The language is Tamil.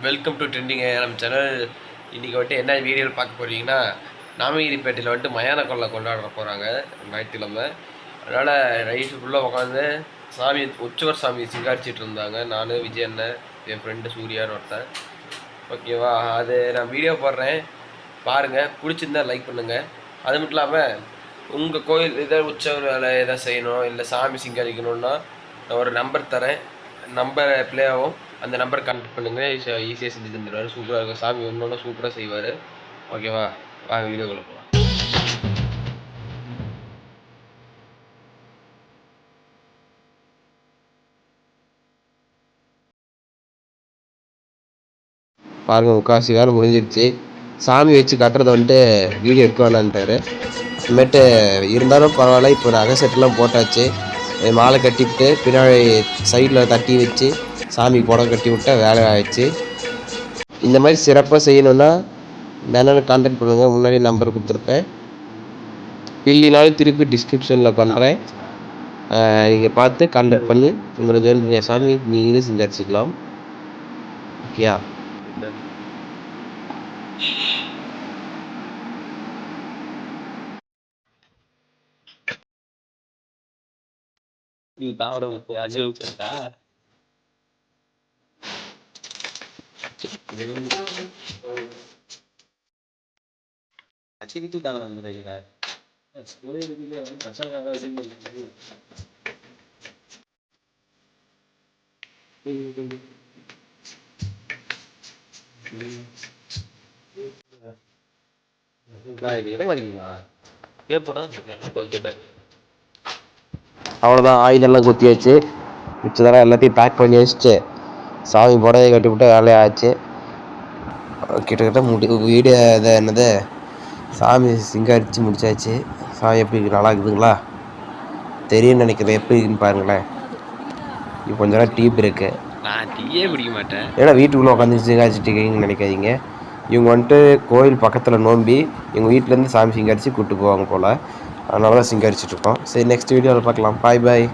வெல்கம் டு ட்ரெண்டிங் நம்ம சேனல் இன்றைக்கி வந்துட்டு என்ன வீடியோ பார்க்க போகிறீங்கன்னா நாமகிரிப்பேட்டையில் வந்துட்டு மயான கொள்ளை கொண்டாட போகிறாங்க ஞாயிற்றுக்கிழமை. அதனால் ரைஸ் ஃபுல்லாக உட்காந்து சாமி உச்சவர் சாமி சிங்காரிச்சிட்டு இருந்தாங்க. நான் விஜய் அண்ணன் என் ஃப்ரெண்டு சூர்யான்னு ஒருத்தன். ஓகேவா அது நான் வீடியோ போடுறேன். பாருங்கள் பிடிச்சிருந்தா லைக் பண்ணுங்கள் அது மட்டும் இல்லாமல் உங்கள் கோயில் எதாவது உற்சவர் வேலை எதாவது செய்யணும்? இல்லை சாமி சிங்காரிக்கணுன்னா நான் ஒரு நம்பர் தரேன். நம்பர் ப்ளே ஆகும். அந்த நம்பர் கான்டெக்ட் பண்ணுங்கள் ஈஸியாக செஞ்சு தந்துடுவார். சூப்பராக இருக்கும். சாமி ஒன்று சூப்பராக செய்வார். ஓகேவா வாங்க வீடியோக்குள்ள போகலாம் பாருங்க முக்காசி வேலை முடிஞ்சிருச்சு. சாமி வச்சு கட்டுறத வந்துட்டு வீடியோ எடுக்க வேணான்ட்டாரு. அப்புறமேட்டு இருந்தாலும் பரவாயில்ல. இப்போ ஒரு செட்டெல்லாம் போட்டாச்சு. மாலை கட்டிவிட்டு பின்னாடி சைடில் தட்டி வச்சு சாமி புடம் கட்டி விட்டால் வேலை ஆயிடுச்சு. இந்த மாதிரி சிறப்பாக செய்யணும்னா என்னென்னு கான்டாக்ட் பண்ணுங்கள் முன்னாடி நம்பர் கொடுத்துருப்பேன். இல்லைனாலும் திருப்பி டிஸ்கிரிப்ஷனில் பண்ணுறேன். நீங்கள் பார்த்து கான்டாக்ட் பண்ணி உங்களுக்கு வேண்டிய சாமி நீங்களும் செஞ்சு அடிச்சுக்கலாம் ஓகேயா? như tao đâu nhà dương chẳng đá chỉ cái chúng ta là người này này đây thì bánh mình tiếp vỡ còn chuẩn bị அவ்வளோதான் ஆயுதெல்லாம் குத்தி வச்சு மிச்சதெல்லாம் எல்லாத்தையும் பேக் பண்ணி வச்சுட்டு சாமி புடவை கட்டி விட்டு வேலையாச்சு கிட்டத்தட்ட முடி வீடு இது என்னது சாமி சிங்காரிச்சு முடிச்சாச்சு. சாமி எப்படி? நல்லா இருக்குதுங்களா? தெரியும்னு நினைக்கிறேன் எப்படி இருக்குன்னு பாருங்களேன். இப்போ கொஞ்ச நேரம் டீ இருக்கு. நான் டீயே குடிக்க மாட்டேன். ஏன்னா வீட்டுக்குள்ளே உட்காந்து சிங்காரிச்சிட்டு இருக்கீங்கன்னு நினைக்காதீங்க. இவங்க வந்துட்டு கோயில் பக்கத்தில் நோம்பி எங்கள் வீட்டிலேருந்து சாமி சிங்காரிச்சு கூப்பிட்டு போவாங்க போல். அதனால தான் சிங்காரிச்சிட்ருக்கோம் சரி நெக்ஸ்ட் வீடியோவில் பார்க்கலாம். பாய் பாய்